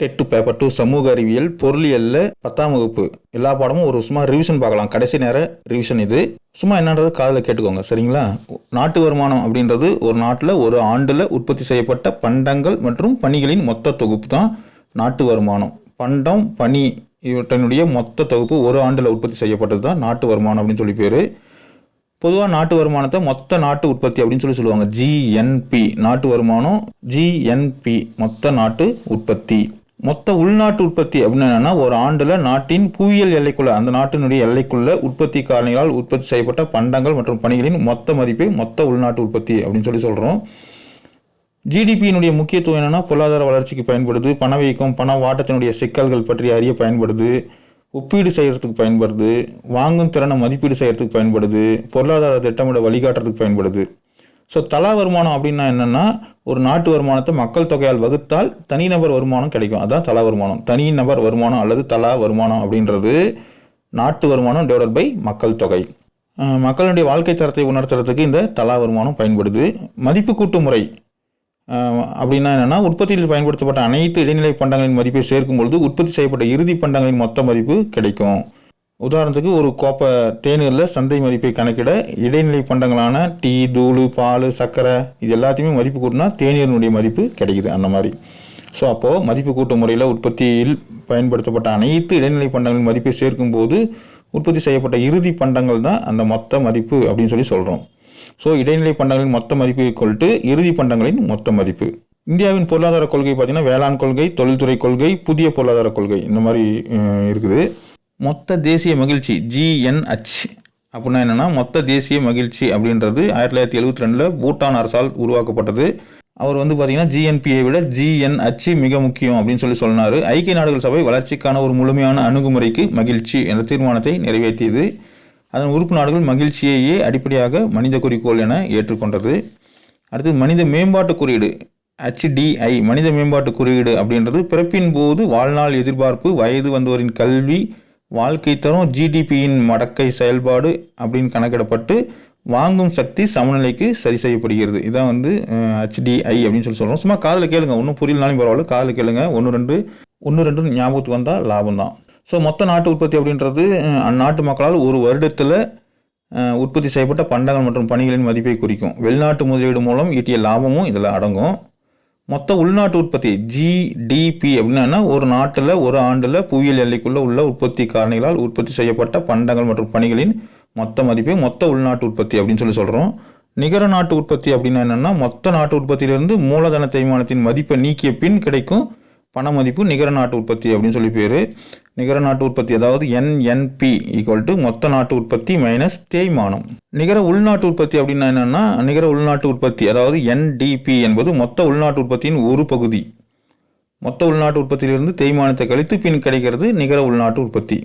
TET paper two சமூக அறிவியல் பொருளியலில் பத்தாம் வகுப்பு. எல்லா பாடமும் ஒரு சும்மா ரிவிஷன் பார்க்கலாம். கடைசி நேர ரிவிஷன் இது. சும்மா என்னன்றது காதில் கேட்டுக்கோங்க சரிங்களா? நாட்டு வருமானம் அப்படின்றது ஒரு நாட்டில் ஒரு ஆண்டில் உற்பத்தி செய்யப்பட்ட பண்டங்கள் மற்றும் பணிகளின் மொத்த தொகுப்பு தான் நாட்டு வருமானம். பண்டம் பணி இவற்றினுடைய மொத்த தொகுப்பு ஒரு ஆண்டில் உற்பத்தி செய்யப்பட்டது தான் நாட்டு வருமானம் அப்படின்னு சொல்லி பேர். பொதுவாக நாட்டு வருமானத்தை மொத்த நாட்டு உற்பத்தி அப்படின்னு சொல்லி சொல்லுவாங்க. ஜிஎன்பி நாட்டு வருமானம் ஜிஎன்பி மொத்த நாட்டு உற்பத்தி. மொத்த உள்நாட்டு உற்பத்தி அப்படின்னு என்னென்னா ஒரு ஆண்டில் நாட்டின் புவியியல் எல்லைக்குள்ள அந்த நாட்டினுடைய எல்லைக்குள்ள உற்பத்தி காரணிகளால் உற்பத்தி செய்யப்பட்ட பண்டங்கள் மற்றும் பணிகளின் மொத்த மதிப்பு மொத்த உள்நாட்டு உற்பத்தி அப்படின்னு சொல்லி சொல்கிறோம் ஜிடிபியினுடைய முக்கியத்துவம் என்னென்னா பொருளாதார வளர்ச்சிக்கு பயன்படுது பணவீக்கம் பண வாட்டத்தினுடைய சிக்கல்கள் பற்றி அறிய பயன்படுது ஒப்பீடு செய்கிறதுக்கு பயன்படுது வாங்கும் திறனை மதிப்பீடு செய்கிறதுக்கு பயன்படுது பொருளாதார திட்டமிட வழிகாட்டுறதுக்கு பயன்படுது. ஸோ தலா வருமானம் அப்படின்னா என்னென்னா ஒரு நாட்டு வருமானத்தை மக்கள் தொகையால் வகுத்தால் தனிநபர் வருமானம் கிடைக்கும். அதுதான் தலா வருமானம். தனிநபர் வருமானம் அல்லது தலா வருமானம் அப்படின்றது நாட்டு வருமானம் டிவைடட் பை மக்கள் தொகை. மக்களுடைய வாழ்க்கை தரத்தை உணர்த்துறதுக்கு இந்த தலா வருமானம் பயன்படுது. மதிப்பு கூட்டு முறை அப்படின்னா என்னென்னா உற்பத்தியில் பயன்படுத்தப்பட்ட அனைத்து இடைநிலை பண்டங்களின் மதிப்பை சேர்க்கும் பொழுது உற்பத்தி செய்யப்பட்ட இறுதி பண்டங்களின் மொத்த மதிப்பு கிடைக்கும். உதாரணத்துக்கு ஒரு கோப்பை தேநீரில் சந்தை மதிப்பை கணக்கிட இடைநிலை பண்டங்களான டீ தூள் பால் சர்க்கரை இது எல்லாத்தையுமே மதிப்பு கூட்டினா தேநீரினுடைய மதிப்பு கிடைக்குது அந்த மாதிரி. ஸோ அப்போது மதிப்பு கூட்டு முறையில் உற்பத்தியில் பயன்படுத்தப்பட்ட அனைத்து இடைநிலை பண்டங்களின் மதிப்பை சேர்க்கும்போது உற்பத்தி செய்யப்பட்ட இறுதி பண்டங்கள் தான் அந்த மொத்த மதிப்பு அப்படின்னு சொல்லி சொல்கிறோம் ஸோ இடைநிலை பண்டங்களின் மொத்த மதிப்பு ஈக்குவல் இறுதி பண்டங்களின் மொத்த மதிப்பு. இந்தியாவின் பொருளாதார கொள்கை பார்த்திங்கன்னா வேளாண் கொள்கை தொழில்துறை கொள்கை புதிய பொருளாதார கொள்கை இந்த மாதிரி இருக்குது. மொத்த தேசிய மகிழ்ச்சி ஜிஎன்ஹச் அப்படின்னா என்னென்னா மொத்த தேசிய மகிழ்ச்சி அப்படின்றது ஆயிரத்தி தொள்ளாயிரத்தி எழுபத்தி ரெண்டில் பூட்டான் அரசால் உருவாக்கப்பட்டது. அவர் வந்து பார்த்திங்கன்னா ஜிஎன்பியை விட ஜிஎன்ஹச் மிக முக்கியம் அப்படின்னு சொல்லி சொன்னார். ஐக்கிய நாடுகள் சபை வளர்ச்சிக்கான ஒரு முழுமையான அணுகுமுறைக்கு மகிழ்ச்சி என்ற தீர்மானத்தை நிறைவேற்றியது. அதன் உறுப்பு நாடுகள் மகிழ்ச்சியையே அடிப்படையாக மனித குறிக்கோள் என ஏற்றுக்கொண்டது. அடுத்து மனித மேம்பாட்டு குறியீடு ஹச்டிஐ மனித மேம்பாட்டு குறியீடு அப்படின்றது பிறப்பின் போது வாழ்நாள் எதிர்பார்ப்பு வயது வந்தோரின் கல்வி வாழ்க்கை தரம் ஜிடிபியின் மடக்கை செயல்பாடு அப்படின்னு கணக்கிடப்பட்டு வாங்கும் சக்தி சமநிலைக்கு சரி செய்யப்படுகிறது. இதான் வந்து ஹெச்டிஐ அப்படின்னு சொல்லி சொல்கிறோம் சும்மா காதில் கேளுங்க. ஒன்றும் புரியலனாலும் பரவாயில்ல. காதில் கேளுங்க. ஒன்று ரெண்டு ஒன்று ரெண்டு ஞாபகத்துக்கு வந்தால் லாபம் தான். ஸோ மொத்த நாட்டு உற்பத்தி அப்படின்றது அந்நாட்டு மக்களால் ஒரு வருடத்தில் உற்பத்தி செய்யப்பட்ட பண்டங்கள் மற்றும் பணிகளின் மதிப்பை குறிக்கும். வெளிநாட்டு முதலீடு மூலம் ஈட்டிய லாபமும் இதில் அடங்கும். மொத்த உள்நாட்டு உற்பத்தி ஜிடிபி அப்படின்னா ஒரு நாட்டில் ஒரு ஆண்டில் புவியியல் எல்லைக்குள்ளே உள்ள உற்பத்தி காரணிகளால் உற்பத்தி செய்யப்பட்ட பண்டங்கள் மற்றும் பணிகளின் மொத்த மதிப்பை மொத்த உள்நாட்டு உற்பத்தி அப்படின்னு சொல்லி சொல்கிறோம் நிகர நாட்டு உற்பத்தி அப்படின்னா என்னென்னா மொத்த நாட்டு உற்பத்தியிலிருந்து மூலதன தேய்மானத்தின் மதிப்பை நீக்கிய பின் கிடைக்கும் பண மதிப்பு நிகர நாட்டு உற்பத்தி அப்படின்னு சொல்லி பேர். நிகர நாட்டு உற்பத்தி அதாவது என்என்பி ஈக்குவல் டு மொத்த நாட்டு உற்பத்தி மைனஸ் தேய்மானம். நிகர உள்நாட்டு உற்பத்தி அப்படின்னா என்னென்னா நிகர உள்நாட்டு உற்பத்தி அதாவது என்டிபி என்பது மொத்த உள்நாட்டு உற்பத்தியின் ஒரு பகுதி. மொத்த உள்நாட்டு உற்பத்தியிலிருந்து தேய்மானத்தை கழித்து பின் கிடைக்கிறது நிகர உள்நாட்டு உற்பத்தி.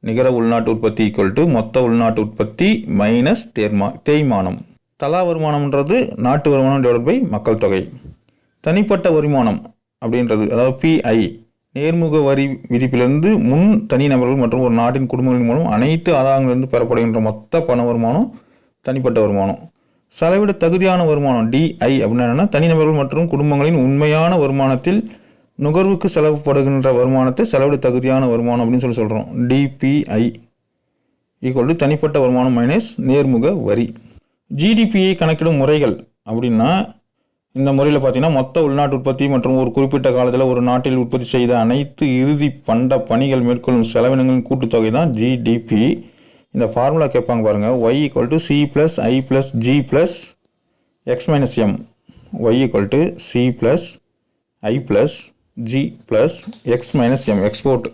நிகர உள்நாட்டு உற்பத்தி ஈக்குவல் டு மொத்த உள்நாட்டு உற்பத்தி மைனஸ் தேர்மா தேய்மானம். தலா வருமானம்ன்றது நாட்டு வருமானம் டிவைட் பை மக்கள் தொகை. தனிப்பட்ட வருமானம் அப்படின்றது அதாவது பிஐ நேர்முக வரி விதிப்பிலிருந்து முன் தனிநபர்கள் மற்றும் ஒரு நாட்டின் குடும்பங்களின் மூலம் அனைத்து ஆதாரங்களிலிருந்து பெறப்படுகின்ற மொத்த பண வருமானம் தனிப்பட்ட வருமானம். செலவிட தகுதியான வருமானம் டிஐ அப்படின்னா என்னென்னா தனிநபர்கள் மற்றும் குடும்பங்களின் உண்மையான வருமானத்தில் நுகர்வுக்கு செலவுப்படுகின்ற வருமானத்தை செலவிட தகுதியான வருமானம் அப்படின்னு சொல்லி சொல்கிறோம் டிபிஐ ஈக்குவல் டு தனிப்பட்ட வருமானம் மைனஸ் நேர்முக வரி. ஜிடிபியை கணக்கிடும் முறைகள் அப்படின்னா இந்த முறையில் பார்த்தீங்கன்னா மொத்த உள்நாட்டு உற்பத்தி மற்றும் ஒரு குறிப்பிட்ட காலத்தில் ஒரு நாட்டில் உற்பத்தி செய்த அனைத்து இறுதி பண்ட பணிகள் மேற்கொள்ளும் செலவினங்களின் கூட்டுத்தொகை தான் ஜிடிபி இந்த ஃபார்முலா கேட்பாங்க பாருங்கள் Y equal to C plus I plus G plus X minus M Y equal to C plus I plus G plus X minus M export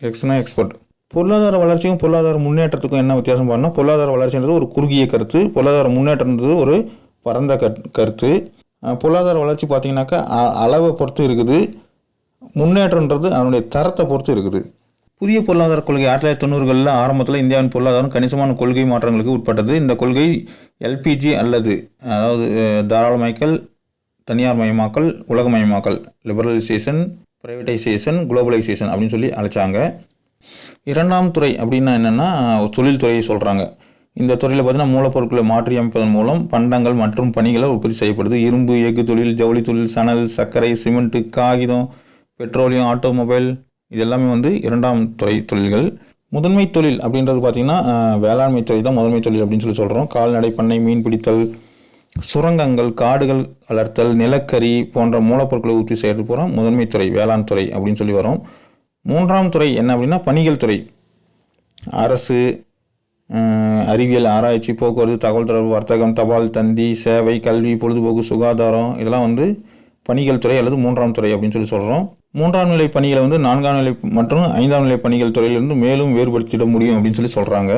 எக்ஸ்னா export பொருளாதார வளர்ச்சிக்கும் பொருளாதார முன்னேற்றத்துக்கும் என்ன வித்தியாசம் பாருன்னா பொருளாதார வளர்ச்சின்றது ஒரு குறுகிய கருத்து. பொருளாதார முன்னேற்றம்ன்றது ஒரு பரந்த கருத்து. பொருளாதார வளர்ச்சி பார்த்திங்கனாக்கா அ- அளவை பொறுத்து இருக்குது. முன்னேற்றம்ன்றது அதனுடைய தரத்தை பொறுத்து இருக்குது. புதிய பொருளாதார கொள்கை ஆயிரத்தி தொள்ளாயிரத்தி தொண்ணூறுகளில் ஆரம்பத்தில் இந்தியாவின் பொருளாதாரம் கணிசமான கொள்கை மாற்றங்களுக்கு உட்பட்டது. இந்த கொள்கை எல்பிஜி அல்லது அதாவது தாராளமயக்கல் தனியார் மயமாக்கல் உலகமயமாக்கல் லிபரலைசேஷன் ப்ரைவேட்டைசேஷன் குளோபலைசேஷன் அப்படின்னு சொல்லி அழைச்சாங்க. இரண்டாம் துறை அப்படின்னா என்னென்னா தொழில்துறையை சொல்கிறாங்க இந்த துறையில் பார்த்தீங்கன்னா மூலப்பொருட்களை மாற்றி அமைப்பதன் மூலம் பண்டங்கள் மற்றும் பணிகளை உற்பத்தி செய்யப்படுது. இரும்பு எஃகு தொழில் ஜவுளி தொழில் சணல் சர்க்கரை சிமெண்ட்டு காகிதம் பெட்ரோலியம் ஆட்டோமொபைல் இது எல்லாமே வந்து இரண்டாம் துறை தொழில்கள். முதன்மை தொழில் அப்படின்றது பார்த்திங்கன்னா வேளாண்மை துறை தான் முதன்மை தொழில் அப்படின்னு சொல்லி சொல்கிறோம் கால்நடை பண்ணை மீன் பிடித்தல் சுரங்கங்கள் காடுகள் வளர்த்தல் நிலக்கரி போன்ற மூலப்பொருட்களை உற்பத்தி செய்கிறது போகிறோம் முதன்மை துறை வேளாண் துறை அப்படின்னு சொல்லி வரும் மூன்றாம் துறை என்ன அப்படின்னா பணிகள் துறை. அரசு அறிவியல் ஆராய்ச்சி போக்குவரத்து தகவல் தொடர்பு வர்த்தகம் தபால் தந்தி சேவை கல்வி பொழுதுபோக்கு சுகாதாரம் இதெல்லாம் வந்து பணிகள் துறை அல்லது மூன்றாம் துறை அப்படின்னு சொல்லி சொல்கிறோம் மூன்றாம் நிலை பணிகளை வந்து நான்காம் நிலை மற்றும் ஐந்தாம் நிலை பணிகள் துறையிலிருந்து மேலும் வேறுபடுத்திட முடியும் அப்படின்னு சொல்லி சொல்கிறாங்க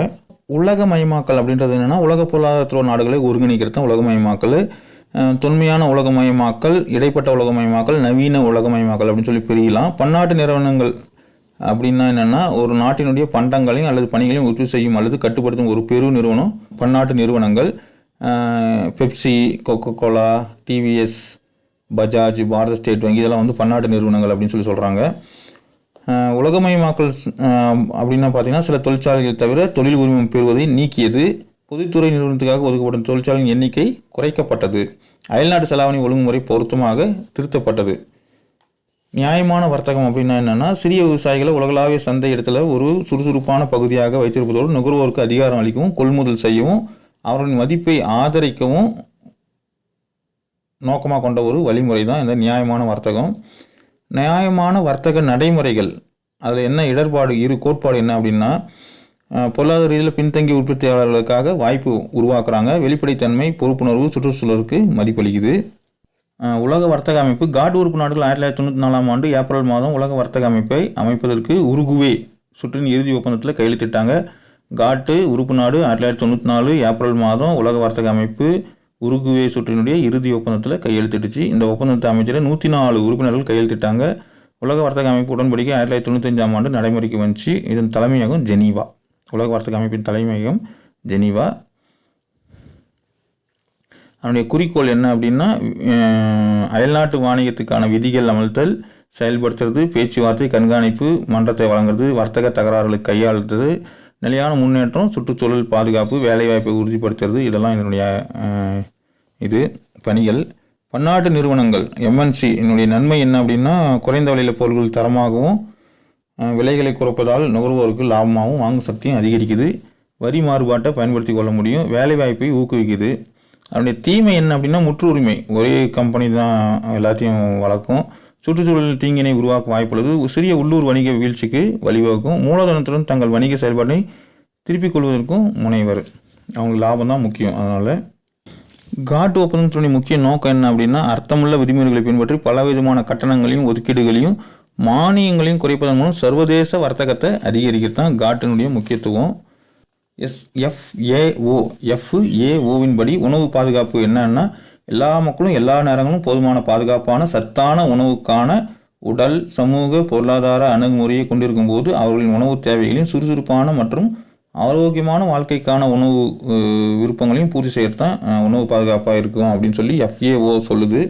உலகமயமாக்கல் அப்படின்றது என்னென்னா உலக பொருளாதாரத்துறை நாடுகளை ஒருங்கிணைக்கிறது தான் உலகமயமாக்கல் தொன்மையான உலகமயமாக்கல் இடைப்பட்ட உலகமயமாக்கல் நவீன உலகமயமாக்கல் அப்படின்னு சொல்லி பிரியலாம் பன்னாட்டு நிறுவனங்கள் அப்படின்னா என்னென்னா ஒரு நாட்டினுடைய பண்டங்களையும் அல்லது பணிகளையும் உற்பத்தி செய்யும் அல்லது கட்டுப்படுத்தும் ஒரு பெரு நிறுவனம் பன்னாட்டு நிறுவனங்கள் Pepsi Coca Cola TVS Bajaj Bharat state வங்கி இதெல்லாம் வந்து பன்னாட்டு நிறுவனங்கள் அப்படின்னு சொல்லி சொல்கிறாங்க உலகமயமாக்கல் அப்படின்னா பார்த்தீங்கன்னா சில தொழிற்சாலைகள் தவிர தொழில் உரிமம் பெறுவதை நீக்கியது. பொதுத்துறை நிறுவனத்துக்காக ஒதுக்கப்படும் தொழிற்சாலையின் எண்ணிக்கை குறைக்கப்பட்டது. அயல்நாட்டு செலாவணி ஒழுங்குமுறை பொருத்தமாக திருத்தப்பட்டது. நியாயமான வர்த்தகம் அப்படின்னா என்னென்னா சிறிய விவசாயிகளை உலகளாவிய சந்தை இடத்துல ஒரு சுறுசுறுப்பான பகுதியாக வைத்திருப்பதோடு நுகர்வோருக்கு அதிகாரம் அளிக்கவும் கொள்முதல் செய்யவும் அவர்களின் மதிப்பை ஆதரிக்கவும் நோக்கமாக கொண்ட ஒரு வழிமுறை தான் இந்த நியாயமான வர்த்தகம். நியாயமான வர்த்தக நடைமுறைகள் அதில் என்ன இடர்பாடு இரு கோட்பாடு என்ன அப்படின்னா பொருளாதார ரீதியில் பின்தங்கிய உற்பத்தியாளர்களுக்காக வாய்ப்பு உருவாக்குறாங்க. வெளிப்படைத்தன்மை பொறுப்புணர்வு சுற்றுச்சூழலுக்கு மதிப்பளிக்குது. உலக வர்த்தக அமைப்பு காட் உறுப்பு நாடுகள் ஆயிரத்தி தொள்ளாயிரத்தி தொண்ணூற்றி நாலாம் ஆண்டு ஏப்ரல் மாதம் உலக வர்த்தக அமைப்பை அமைப்பதற்கு உருகுவே சுற்றின் இறுதி ஒப்பந்தத்தில் கையெழுத்திட்டாங்க. காட்டு உறுப்பு நாடு ஆயிரத்தி தொள்ளாயிரத்தி தொண்ணூற்றி நாலு ஏப்ரல் மாதம் உலக வர்த்தக அமைப்பு உருகுவே சுற்றினுடைய இறுதி ஒப்பந்தத்தில் கையெழுத்திட்டுச்சு இந்த ஒப்பந்தத்தை அமைச்சர் நூற்றி நாலு உறுப்பினர்கள் கையெழுத்திட்டாங்க. உலக வர்த்தக அமைப்பு உடன்படிக்கை ஆயிரத்தி தொள்ளாயிரத்தி தொண்ணூத்தஞ்சாம் ஆண்டு நடைமுறைக்கு வந்துச்சு. இதன் தலைமையகம் ஜெனீவா. உலக வர்த்தக அமைப்பின் தலைமையகம் ஜெனீவா. அதனுடைய குறிக்கோள் என்ன அப்படின்னா அயல்நாட்டு வாணிகத்துக்கான விதிகள் அமல்த்தல் செயல்படுத்துறது பேச்சுவார்த்தை கண்காணிப்பு மன்றத்தை வழங்குறது வர்த்தக தகராறுகளை கையாளுறது நிலையான முன்னேற்றம் சுற்றுச்சூழல் பாதுகாப்பு வேலைவாய்ப்பை உறுதிப்படுத்துறது இதெல்லாம் இதனுடைய இது பணிகள். பன்னாட்டு நிறுவனங்கள் எம்என்சி என்னுடைய நன்மை என்ன அப்படின்னா குறைந்த விலையில் பொருட்கள் தரமாகவும் விலைகளை குறைப்பதால் நுகர்வோருக்கு லாபமாகவும் வாங்கும் சக்தியும் அதிகரிக்குது. வரி மாறுபாட்டை பயன்படுத்தி கொள்ள முடியும். வேலைவாய்ப்பை ஊக்குவிக்குது. அதனுடைய தீமை என்ன அப்படின்னா முற்று உரிமை ஒரே கம்பெனி தான் எல்லாத்தையும் வளர்க்கும். சுற்றுச்சூழல் தீங்கினை உருவாக்க வாய்ப்புள்ளது. சிறிய உள்ளூர் வணிக வீழ்ச்சிக்கு வழிவகுக்கும். மூலதனத்துடன் தங்கள் வணிக செயல்பாட்டை திருப்பிக் கொள்வதற்கும் முனைவர். அவங்களுக்கு லாபம் தான் முக்கியம். அதனால் காட் ஒப்பந்தத்தினுடைய முக்கிய நோக்கம் என்ன அப்படின்னா அர்த்தமுள்ள விதிமுறைகளை பின்பற்றி பலவிதமான கட்டணங்களையும் ஒதுக்கீடுகளையும் மானியங்களையும் குறைப்பதன் மூலம் சர்வதேச வர்த்தகத்தை அதிகரிக்கிறது தான் காட்டினுடைய முக்கியத்துவம். எஸ் எஃப்ஏஓ எஃப்ஏஓவின் படி உணவு பாதுகாப்பு என்னன்னா எல்லா மக்களும் எல்லா நேரங்களும் போதுமான பாதுகாப்பான சத்தான உணவுக்கான உடல் சமூக பொருளாதார அணுகுமுறையை கொண்டிருக்கும் போது அவர்களின் உணவு தேவைகளையும் சுறுசுறுப்பான மற்றும் ஆரோக்கியமான வாழ்க்கைக்கான உணவு விருப்பங்களையும் பூர்த்தி செய்கிறது தான் உணவு பாதுகாப்பாக இருக்கும் அப்படின்னு சொல்லி எஃப்ஏஓ சொல்லுது.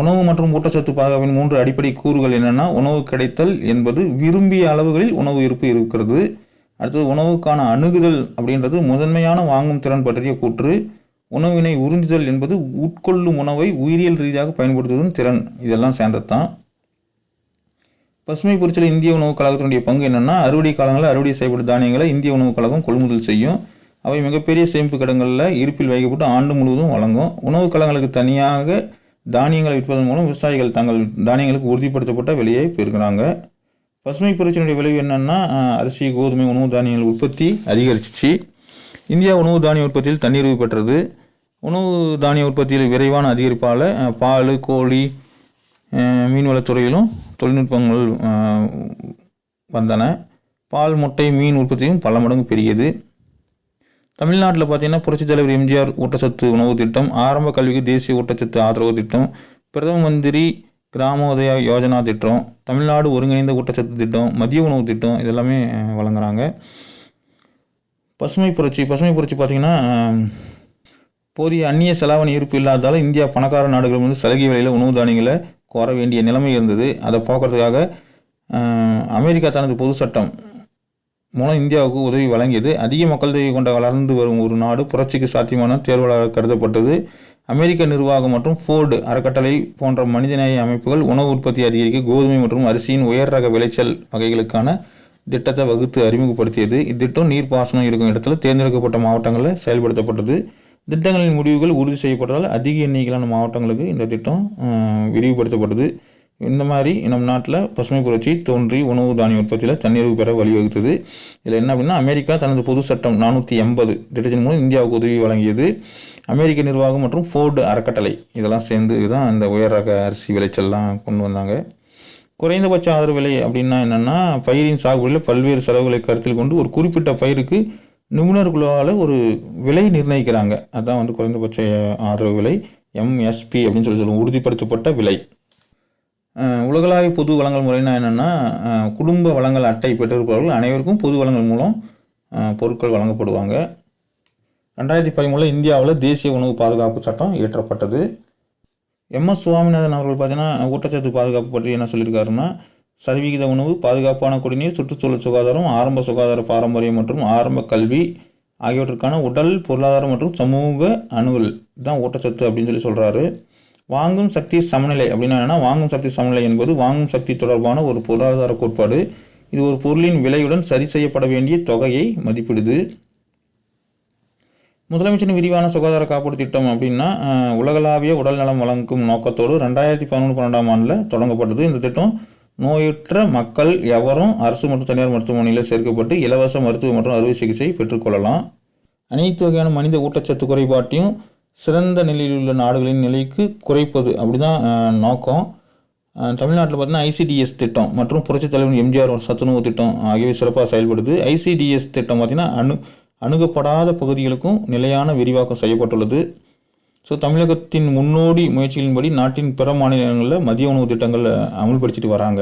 உணவு மற்றும் ஊட்டச்சத்து பாதுகாப்பின் மூன்று அடிப்படை கூறுகள் என்னென்னா உணவு கிடைத்தல் என்பது விரும்பிய அளவுகளில் உணவு இருப்பு இருக்கிறது. அடுத்தது உணவுக்கான அணுகுதல் அப்படின்றது முதன்மையான வாங்கும் திறன் பற்றிய கூற்று. உணவினை உறிஞ்சுதல் என்பது உட்கொள்ளும் உணவை உயிரியல் ரீதியாக பயன்படுத்துவதும் திறன். இதெல்லாம் சேர்ந்ததுதான். பசுமை புரட்சியில் இந்திய உணவுக் கழகத்தினுடைய பங்கு என்னென்னா அறுவடை காலங்களில் அறுவடை செய்யப்பட்ட தானியங்களை இந்திய உணவுக் கழகம் கொள்முதல் செய்யும். அவை மிகப்பெரிய சேமிப்பு கிடங்களில் இருப்பில் வைக்கப்பட்டு ஆண்டு முழுவதும் வழங்கும். உணவுக் கழகங்களுக்கு தனியாக தானியங்களை விற்பதன் மூலம் விவசாயிகள் தங்கள் தானியங்களுக்கு உறுதிப்படுத்தப்பட்ட விலையை பெறுகிறாங்க. பசுமை புரட்சியினுடைய விளைவு என்னென்னா அரிசி கோதுமை உணவு தானியங்கள் உற்பத்தி அதிகரிச்சிச்சு. இந்தியா உணவு தானிய உற்பத்தியில் தன்னிறைவு பெற்றது. உணவு தானிய உற்பத்தியில் விரைவான அதிகரிப்பால் பால் கோழி மீன்வளத்துறையிலும் தொழில்நுட்பங்கள் வந்தன. பால் முட்டை மீன் உற்பத்தியும் பல மடங்கு பெரியது தமிழ்நாட்டில் பார்த்தீங்கன்னா புரட்சித் தலைவர் எம்ஜிஆர் ஊட்டச்சத்து உணவு திட்டம் ஆரம்ப கல்விக்கு தேசிய ஊட்டச்சத்து ஆதரவு திட்டம் பிரதம மந்திரி கிராமோதய யோஜனா திட்டம் தமிழ்நாடு ஒருங்கிணைந்த ஊட்டச்சத்து திட்டம் மதிய உணவு திட்டம் இதெல்லாமே வழங்குறாங்க. பசுமை புரட்சி பசுமை புரட்சி பார்த்திங்கன்னா போதிய அந்நிய செலாவணி இருப்பு இல்லாததால் இந்தியா பணக்கார நாடுகள் வந்து சலுகை விலையில் உணவு தானியங்களை கோர வேண்டிய நிலைமை இருந்தது. அதை போக்குறதுக்காக அமெரிக்கா தனது பொது சட்டம் மூலம் இந்தியாவுக்கு உதவி வழங்கியது. அதிக மக்கள் தொகை கொண்ட வளர்ந்து வரும் ஒரு நாடு புரட்சிக்கு சாத்தியமான தேர்வாளராக கருதப்பட்டது. அமெரிக்க நிர்வாகம் மற்றும் ஃபோர்டு அறக்கட்டளை போன்ற மனிதநேய அமைப்புகள் உணவு உற்பத்தி அதிகரிக்க கோதுமை மற்றும் அரிசியின் உயர் ரக விளைச்சல் வகைகளுக்கான திட்டத்தை வகுத்து அறிமுகப்படுத்தியது. இத்திட்டம் நீர்ப்பாசனம் இருக்கும் இடத்துல தேர்ந்தெடுக்கப்பட்ட மாவட்டங்களில் செயல்படுத்தப்பட்டது. திட்டங்களின் முடிவுகள் உறுதி செய்யப்பட்டதால் அதிக எண்ணிக்கையிலான மாவட்டங்களுக்கு இந்த திட்டம் விரிவுபடுத்தப்பட்டது. இந்த மாதிரி நம் நாட்டில் பசுமை புரட்சி தோன்றி உணவு தானிய உற்பத்தியில் தன்னிறைவு பெற வழிவகுத்தது. இதில் என்ன அப்படின்னா அமெரிக்கா தனது பொது சட்டம் நானூற்றி எண்பது திட்டத்தின் மூலம் இந்தியாவுக்கு உதவி வழங்கியது. அமெரிக்க நிர்வாகம் மற்றும் ஃபோர்டு அறக்கட்டளை. இதெல்லாம் சேர்ந்து தான் இந்த உயர் ரக அரிசி விளைச்சல்லாம் கொண்டு வந்தாங்க. குறைந்தபட்ச ஆதரவு விலை அப்படின்னா என்னென்னா பயிரின் சாகுபடியில் பல்வேறு செலவுகளை கருத்தில் கொண்டு ஒரு குறிப்பிட்ட பயிருக்கு நிபுணர்களால் ஒரு விலை நிர்ணயிக்கிறாங்க. அதுதான் வந்து குறைந்தபட்ச ஆதரவு விலை எம்எஸ்பி அப்படின்னு சொல்லி சொல்லுவோம் உறுதிப்படுத்தப்பட்ட விலை. உலகளாவிய பொது வளங்கள் முறைனா என்னென்னா குடும்ப வளங்கள் அட்டை பெற்றிருப்பவர்கள் அனைவருக்கும் பொது வளங்கள் மூலம் பொருட்கள் வழங்கப்படுவாங்க. ரெண்டாயிரத்தி பதிமூணில் இந்தியாவில் தேசிய உணவு பாதுகாப்பு சட்டம் இயற்றப்பட்டது. எம்எஸ் சுவாமிநாதன் அவர்கள் பார்த்தீங்கன்னா ஊட்டச்சத்து பாதுகாப்பு பற்றி என்ன சொல்லியிருக்காருன்னா சரிவிகித உணவு பாதுகாப்பான குடிநீர் சுற்றுச்சூழல் சுகாதாரம் ஆரம்ப சுகாதார பாரம்பரியம் மற்றும் ஆரம்ப கல்வி ஆகியவற்றுக்கான உடல் பொருளாதாரம் மற்றும் சமூக அணுகல். தான் ஊட்டச்சத்து அப்படின்னு சொல்லி சொல்கிறாரு வாங்கும் சக்தி சமநிலை அப்படின்னா என்னென்னா வாங்கும் சக்தி சமநிலை என்பது வாங்கும் சக்தி தொடர்பான ஒரு பொருளாதார கோட்பாடு. இது ஒரு பொருளின் விலையுடன் சரி செய்யப்பட வேண்டிய தொகையை மதிப்பிடுது. முதலமைச்சரின் விரிவான சுகாதார காப்பீடு திட்டம் அப்படின்னா உலகளாவிய உடல் நலம் வழங்கும் நோக்கத்தோடு ரெண்டாயிரத்தி பதினொன்று பன்னெண்டாம் ஆண்டில் தொடங்கப்பட்டது. இந்த திட்டம் நோயுற்ற மக்கள் எவரும் அரசு மற்றும் தனியார் மருத்துவமனையில் சேர்க்கப்பட்டு இலவச மருத்துவ மற்றும் அறுவை சிகிச்சை பெற்றுக்கொள்ளலாம் அனைத்து வகையான மனித ஊட்டச்சத்து குறைபாட்டையும் சிறந்த நிலையில் உள்ள நாடுகளின் நிலைக்கு குறைப்பது அப்படிதான் நோக்கம். தமிழ்நாட்டில் பார்த்தீங்கன்னா ஐசிடிஎஸ் திட்டம் மற்றும் புரட்சித் தலைவர் எம்ஜிஆர் சத்துணவு திட்டம் ஆகியவை சிறப்பாக செயல்படுது. ஐசிடிஎஸ் திட்டம் பார்த்தீங்கன்னா அணு அணுகப்படாத பகுதிகளுக்கும் நிலையான விரிவாக்கம் செய்யப்பட்டுள்ளது. ஸோ தமிழகத்தின் முன்னோடி முயற்சிகளின்படி நாட்டின் பிற மாநிலங்களில் மதிய உணவு திட்டங்களை அமல்படுத்திட்டு வராங்க.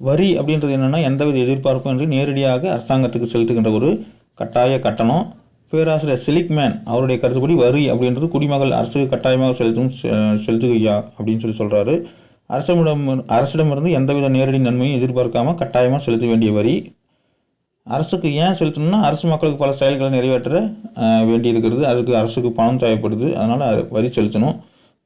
வரி அப்படின்றது என்னென்னா எந்தவித எதிர்பார்ப்பும் என்று நேரடியாக அரசாங்கத்துக்கு செலுத்துகின்ற ஒரு கட்டாய கட்டணம். பேராசிரியர் சிலிக்மேன் அவருடைய கருத்துப்படி வரி அப்படின்றது குடிமகள் அரசுக்கு கட்டாயமாக செலுத்தும் செ- செலுத்துகையா அப்படின்னு சொல்லி சொல்கிறாரு அரசிடம் அரசிடமிருந்து எந்தவித நேரடி நன்மையும் எதிர்பார்க்காமல் கட்டாயமாக செலுத்த வேண்டிய வரி. அரசுக்கு ஏன் செலுத்தணும்னா அரசு மக்களுக்கு பல செயல்களை நிறைவேற்ற வேண்டி வேண்டியிருக்கிறது. அதுக்கு அரசுக்கு பணம் தேவைப்படுது. அதனால் வரி செலுத்தணும்.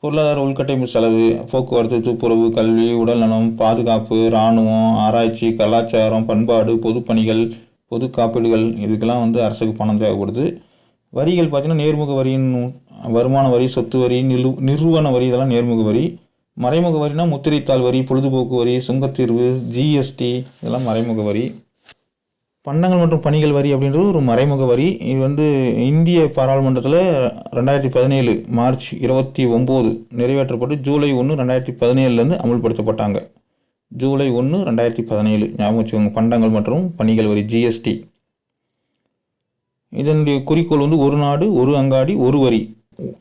பொருளாதார உள்கட்டமைப்பு செலவு போக்குவரத்து துப்புரவு கல்வி உடல்நலம் பாதுகாப்பு இராணுவம் ஆராய்ச்சி கலாச்சாரம் பண்பாடு பொதுப்பணிகள் பொது காப்பீடுகள் இதுக்கெல்லாம் வந்து அரசுக்கு பணம் தேவைப்படுது. வரிகள் பார்த்திங்கன்னா நேர்முக வரியின் வருமான வரி சொத்து வரி நிலு நிறுவன வரி இதெல்லாம் நேர்முக வரி. மறைமுக வரினா முத்திரைத்தாள் வரி பொழுதுபோக்கு வரி சுங்கத்தீர்வு ஜிஎஸ்டி இதெல்லாம் மறைமுக வரி. பண்டங்கள் மற்றும் பணிகள் வரி அப்படின்றது ஒரு மறைமுக வரி. இது வந்து இந்திய பாராளுமன்றத்தில் ரெண்டாயிரத்தி பதினேழு மார்ச் இருபத்தி ஒம்பது நிறைவேற்றப்பட்டு ஜூலை ஒன்று ரெண்டாயிரத்தி பதினேழுலேருந்து அமுல்படுத்தப்பட்டாங்க. ஜூலை ஒன்று ரெண்டாயிரத்தி பதினேழு. ஞாபகம் வச்சுக்கோங்க பண்டங்கள் மற்றும் பணிகள் வரி ஜிஎஸ்டி இதனுடைய குறிக்கோள் வந்து ஒரு நாடு ஒரு அங்காடி ஒரு வரி.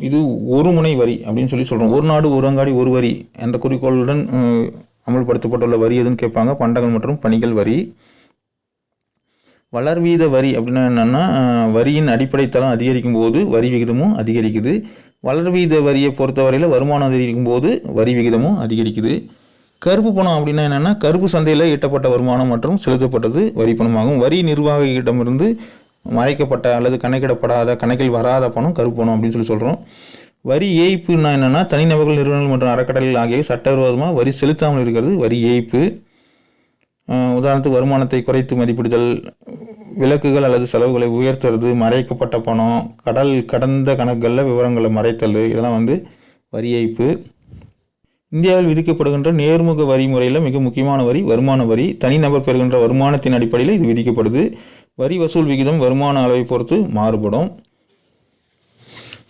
இது ஒரு முனை வரி அப்படின்னு சொல்லி சொல்கிறோம் ஒரு நாடு ஒரு அங்காடி ஒரு வரி. என்ற குறிக்கோளுடன் அமல்படுத்தப்பட்டுள்ள வரி எதுன்னு கேட்பாங்க? பண்டங்கள் மற்றும் பணிகள் வரி. வளர்வீத வரி அப்படின்னா என்னென்னா வரியின் அடிப்படை தளம் அதிகரிக்கும் போது வரி விகிதமும் அதிகரிக்குது. வளர்வீத வரியை பொறுத்தவரையில் வருமானம் அதிகரிக்கும் போது வரி விகிதமும் அதிகரிக்குது. கருப்பு பணம் அப்படின்னா என்னென்னா கருப்பு சந்தையில் ஈட்டப்பட்ட வருமானம் மற்றும் செலுத்தப்பட்டது வரி பணமாகும். வரி நிர்வாகியிடமிருந்து மறைக்கப்பட்ட அல்லது கணக்கிடப்படாத கணக்கில் வராத பணம் கருப்பு பணம் அப்படின்னு சொல்லி சொல்கிறோம் வரி ஏய்ப்புன்னா என்னென்னா தனிநபர்கள் நிறுவனங்கள் மற்றும் அறக்கடலில் ஆகியவை சட்டவிரோதமாக வரி செலுத்தாமல் இருக்கிறது. வரி ஏய்ப்பு. உதாரணத்துக்கு வருமானத்தை குறைத்து மதிப்பிடுதல் விலக்குகள் அல்லது செலவுகளை உயர்த்துறது மறைக்கப்பட்ட பணம் கடல் கடந்த கணக்குகளில் விவரங்களை மறைத்தல் இதெல்லாம் வந்து வரி ஏய்ப்பு. இந்தியாவில் விதிக்கப்படுகின்ற நேர்முக வரி முறையில் மிக முக்கியமான வரி வருமான வரி. தனிநபர் பெறுகின்ற வருமானத்தின் அடிப்படையில் இது விதிக்கப்படுது. வரி வசூல் விகிதம் வருமான அளவை பொறுத்து மாறுபடும்.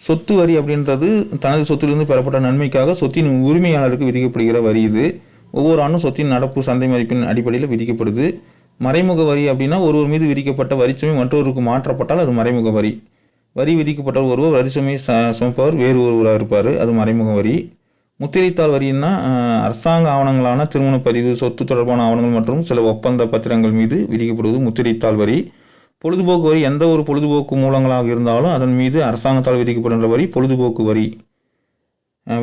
சொத்து வரி அப்படின்றது தனது சொத்திலிருந்து பெறப்பட்ட நன்மைக்காக சொத்தின் உரிமையாளருக்கு விதிக்கப்படுகிற வரி இது. ஒவ்வொரு ஆண்டும் சொத்தின் நடப்பு சந்தை மதிப்பின் அடிப்படையில் விதிக்கப்படுது. மறைமுக வரி அப்படின்னா ஒருவர் மீது விதிக்கப்பட்ட வரிச்சுமை மற்றொருவருக்கு மாற்றப்பட்டால் அது மறைமுக வரி. வரி விதிக்கப்பட்ட ஒருவர் வரிச்சுமை ச சுமப்பவர் வேறு ஒருவராக இருப்பார். அது மறைமுக வரி. முத்திரைத்தாள் வரின்னா அரசாங்க ஆவணங்களான திருமணப் பதிவு சொத்து தொடர்பான ஆவணங்கள் மற்றும் சில ஒப்பந்த பத்திரங்கள் மீது விதிக்கப்படுவது முத்திரைத்தாள் வரி. பொழுதுபோக்கு வரி எந்த ஒரு பொழுதுபோக்கு மூலங்களாக இருந்தாலும் அதன் மீது அரசாங்கத்தால் விதிக்கப்படுகின்ற வரி பொழுதுபோக்கு வரி.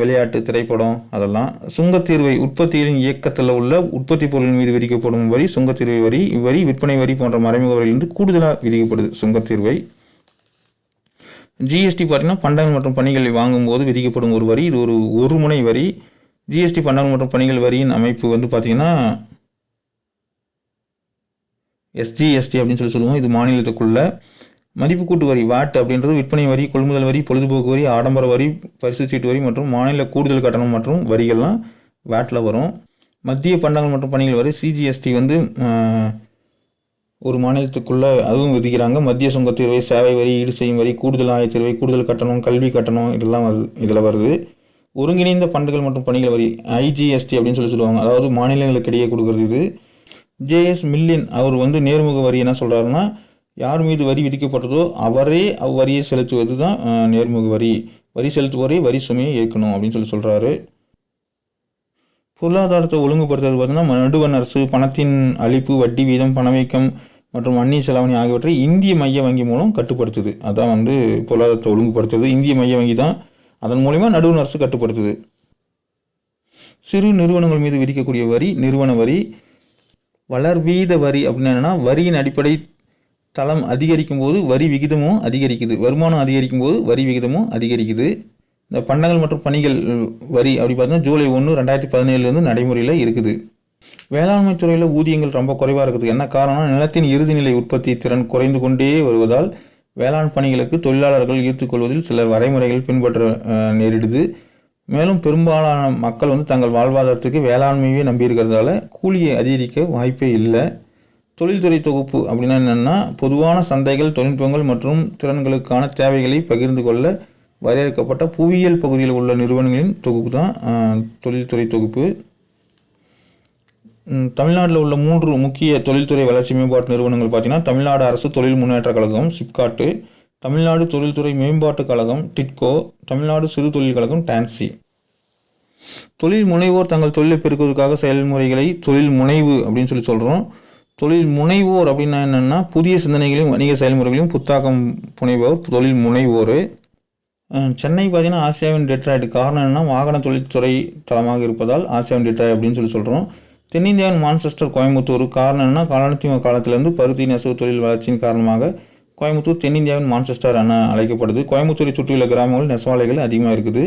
விளையாட்டு திரைப்படம் அதெல்லாம். சுங்கத்தீர்வை உற்பத்தியின் இயக்கத்தில் உள்ள உற்பத்தி பொருளின் மீது விதிக்கப்படும் வரி சுங்கத்தீர்வை வரி இவ்வரி விற்பனை வரி போன்ற மறைமுக வரியிலிருந்து கூடுதலாக விதிக்கப்படுது சுங்கத்தீர்வை. ஜிஎஸ்டி பார்த்தீங்கன்னா பண்டங்கள் மற்றும் பணிகளை வாங்கும்போது விதிக்கப்படும் ஒரு வரி இது ஒரு ஒரு முனை வரி ஜிஎஸ்டி பண்டங்கள் மற்றும் பணிகள் வரியின் அமைப்பு வந்து பார்த்திங்கன்னா எஸ்ஜிஎஸ்டி அப்படின்னு சொல்லி சொல்லுவோம். இது மாநிலத்துக்குள்ள மதிப்பு கூட்டு வரி வாட் அப்படின்றது விற்பனை வரி கொள்முதல் வரி பொழுதுபோக்கு வரி ஆடம்பர வரி பரிசு சீட்டு வரி மற்றும் மாநில கூடுதல் கட்டணம் மற்றும் வரிகள்லாம் வேட்டில் வரும். மத்திய பண்டங்கள் மற்றும் பணிகள் வரி சிஜிஎஸ்டி வந்து ஒரு மாநிலத்துக்குள்ளே அதுவும் விதிக்கிறாங்க. மத்திய சுங்க தீர்வை சேவை வரி ஈடு செய்யும் வரி கூடுதல் ஆயத்தீர்வை கூடுதல் கட்டணம் கல்வி கட்டணம் இதெல்லாம் வருது இதில் வருது. ஒருங்கிணைந்த பண்டுகள் மற்றும் பணிகள் வரி ஐஜிஎஸ்டி அப்படின்னு சொல்லி சொல்லுவாங்க. அதாவது மாநிலங்களுக்கு இடையே கொடுக்குறது இது. ஜேஎஸ் மில்லியன் அவர் வந்து நேர்முக வரி என்ன சொல்கிறாருன்னா யார் மீது வரி விதிக்கப்பட்டதோ அவரே அவ்வரியை செலுத்துவது தான் நேர்முக வரி. வரி செலுத்துவோரே வரி சுமையை ஏற்கணும் அப்படின்னு சொல்லி சொல்கிறாரு பொருளாதாரத்தை ஒழுங்குபடுத்துறது பார்த்தீங்கன்னா நடுவண் அரசு பணத்தின் அளிப்பு வட்டி வீதம் பணவீக்கம் மற்றும் அந்நிய செலவணி ஆகியவற்றை இந்திய மைய வங்கி மூலம் கட்டுப்படுத்துது. அதான் வந்து பொருளாதாரத்தை ஒழுங்குபடுத்துறது இந்திய மைய வங்கி தான் அதன் மூலிமா நடுவண் அரசு கட்டுப்படுத்துது. சிறு நிறுவனங்கள் மீது விதிக்கக்கூடிய வரி நிறுவன வரி வளர்வீத வரி அப்படின்னு என்னென்னா வரியின் அடிப்படை தளம் அதிகரிக்கும் போது வரி விகிதமும் அதிகரிக்குது. வருமானம் அதிகரிக்கும் போது வரி விகிதமும் அதிகரிக்குது. இந்த பண்டங்கள் மற்றும் பணிகள் வரி அப்படி பார்த்தீங்கன்னா ஜூலை ஒன்று ரெண்டாயிரத்தி பதினேழுலேருந்து நடைமுறையில் இருக்குது. வேளாண்மை துறையில் ஊதியங்கள் ரொம்ப குறைவாக இருக்குது. என்ன காரணம் நிலத்தின் இறுதிநிலை உற்பத்தி திறன் குறைந்து கொண்டே வருவதால் வேளாண் பணிகளுக்கு தொழிலாளர்கள் ஈர்த்துக்கொள்வதில் சில வரைமுறைகள் பின்பற்ற நேரிடுது. மேலும் பெரும்பாலான மக்கள் வந்து தங்கள் வாழ்வாதாரத்துக்கு வேளாண்மையே நம்பியிருக்கிறதால கூலியை அதிகரிக்க வாய்ப்பே இல்லை. தொழில்துறை தொகுப்பு அப்படின்னா என்னென்னா பொதுவான சந்தைகள் தொழில்நுட்பங்கள் மற்றும் திறன்களுக்கான தேவைகளை பகிர்ந்து கொள்ள வரையறுக்கப்பட்ட புவியியல் பகுதியில் உள்ள நிறுவனங்களின் தொகுப்பு தான் தொழில்துறை தொகுப்பு. தமிழ்நாட்டில் உள்ள மூன்று முக்கிய தொழில்துறை வளர்ச்சி மேம்பாட்டு நிறுவனங்கள் பார்த்தீங்கன்னா தமிழ்நாடு அரசு தொழில் முன்னேற்ற கழகம் சிப்காட்டு தமிழ்நாடு தொழில்துறை மேம்பாட்டுக் கழகம் டிட்கோ தமிழ்நாடு சிறு தொழில் கழகம் டான்சி. தொழில் முனைவோர் தங்கள் தொழிலை பெருக்குவதற்காக செயல்முறைகளை தொழில் முனைவு அப்படின்னு சொல்லி சொல்கிறோம் தொழில் முனைவோர் அப்படின்னா என்னென்னா புதிய சிந்தனைகளையும் வணிக செயல்முறைகளையும் புத்தாக்கம் புனைவோர் தொழில் முனைவோர் சென்னை பார்த்தீங்கன்னா ஆசியாவின் டெட்ராய்டு. காரணம் என்னென்னா வாகன தொழில்துறை தளமாக இருப்பதால் ஆசியாவின் டெட்ராய்டு அப்படின்னு சொல்லி சொல்கிறோம் தென்னிந்தியாவின் மான்செஸ்டர் கோயம்புத்தூர். காரணம் என்னென்னா காலனித்துவ காலத்திலிருந்து பருத்தி நெசவு தொழில் வளர்ச்சியின் காரணமாக கோயம்புத்தூர் தென்னிந்தியாவின் மான்செஸ்டர் என அழைக்கப்படுது. கோயம்புத்தூரை சுற்றியுள்ள கிராமங்கள் நெசவாலைகள் அதிகமாக இருக்குது.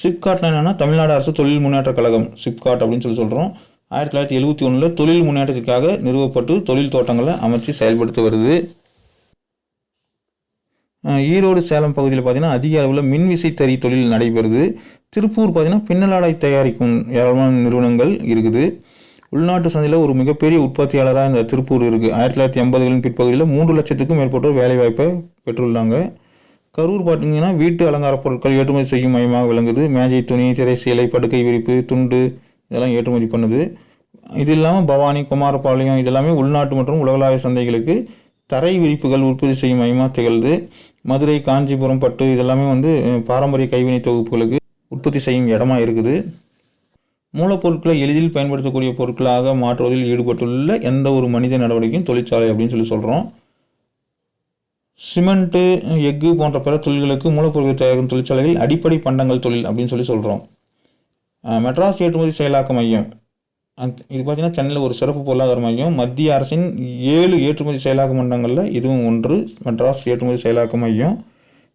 சிப்காட்னா என்னென்னா தமிழ்நாடு அரசு தொழில் முன்னேற்ற கழகம் சிப்காட் அப்படின்னு சொல்லி சொல்கிறோம் ஆயிரத்தி தொள்ளாயிரத்தி எழுபத்தி ஒன்றில் தொழில் முன்னேற்றத்திற்காக நிறுவப்பட்டு தொழில் தோட்டங்களை அமைச்சு செயல்படுத்தி வருது. ஈரோடு சேலம் பகுதியில் பார்த்தீங்கன்னா அதிக அளவில் மின்விசைத்தறி தொழில் நடைபெறுது. திருப்பூர் பார்த்தீங்கன்னா பின்னலாடை தயாரிக்கும் ஏராளமான நிறுவனங்கள் இருக்குது. உள்நாட்டு சந்தையில் ஒரு மிகப்பெரிய உற்பத்தியாளராக இந்த திருப்பூர் இருக்குது ஆயிரத்தி தொள்ளாயிரத்தி எண்பதுகளின் பிற்பகுதியில் மூன்று லட்சத்துக்கும் மேற்பட்டோர் வேலைவாய்ப்பை பெற்றுள்ளாங்க. கரூர் பார்த்தீங்கன்னா வீட்டு அலங்கார பொருட்கள் ஏற்றுமதி செய்யும் மையமாக விளங்குது. மேஜை துணி திரை சீலை படுக்கை விரிப்பு துண்டு இதெல்லாம் ஏற்றுமதி பண்ணுது. இது இல்லாமல் பவானி குமாரபாளையம் இதெல்லாமே உள்நாட்டு மற்றும் உலகளாவிய சந்தைகளுக்கு தரை விரிப்புகள் உற்பத்தி செய்யும் மையமாக திகழ்து. மதுரை காஞ்சிபுரம் பட்டு இதெல்லாமே வந்து பாரம்பரிய கைவினை தொகுப்புகளுக்கு உற்பத்தி செய்யும் இடமா இருக்குது. மூலப்பொருட்களை எளிதில் பயன்படுத்தக்கூடிய பொருட்களாக மாற்றுவதில் ஈடுபட்டுள்ள எந்த ஒரு மனித நடவடிக்கையும் தொழிற்சாலை அப்படின்னு சொல்லி சொல்கிறோம் சிமெண்ட்டு எஃகு போன்ற பிற தொழில்களுக்கு மூலப்பொருட்கள் தயாரிக்கும் தொழிற்சாலைகள் அடிப்படை பண்டங்கள் தொழில் அப்படின்னு சொல்லி சொல்கிறோம் மெட்ராஸ் ஏற்றுமதி செயலாக்க மையம். அந் இது பார்த்தீங்கன்னா சென்னையில் ஒரு சிறப்பு பொருளாதார மையம். மத்திய அரசின் ஏழு ஏற்றுமதி செயலாக்க மண்டங்களில் இதுவும் ஒன்று மெட்ராஸ் ஏற்றுமதி செயலாக்க மையம்.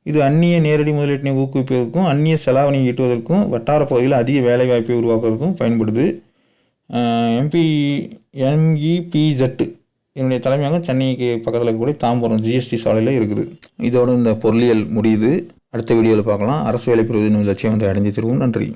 இது அந்நிய நேரடி முதலீட்டினை ஊக்குவிப்பதற்கும் அந்நிய செலாவணி ஈட்டுவதற்கும் வட்டார பகுதியில் அதிக வேலைவாய்ப்பை உருவாக்குவதற்கும் பயன்படுது. எம்பி எம்இபிஜெட்டு என்னுடைய தலைமையாக சென்னைக்கு பக்கத்தில் கூட தாம்பரம் ஜிஎஸ்டி சாலையில் இருக்குது. இதோட இந்த பொருளியல் முடியுது. அடுத்த வீடியோவில் பார்க்கலாம். அரசு வேலை பெறுவதின் லட்சியம் வந்து அடைஞ்சு திருவும் நன்றி.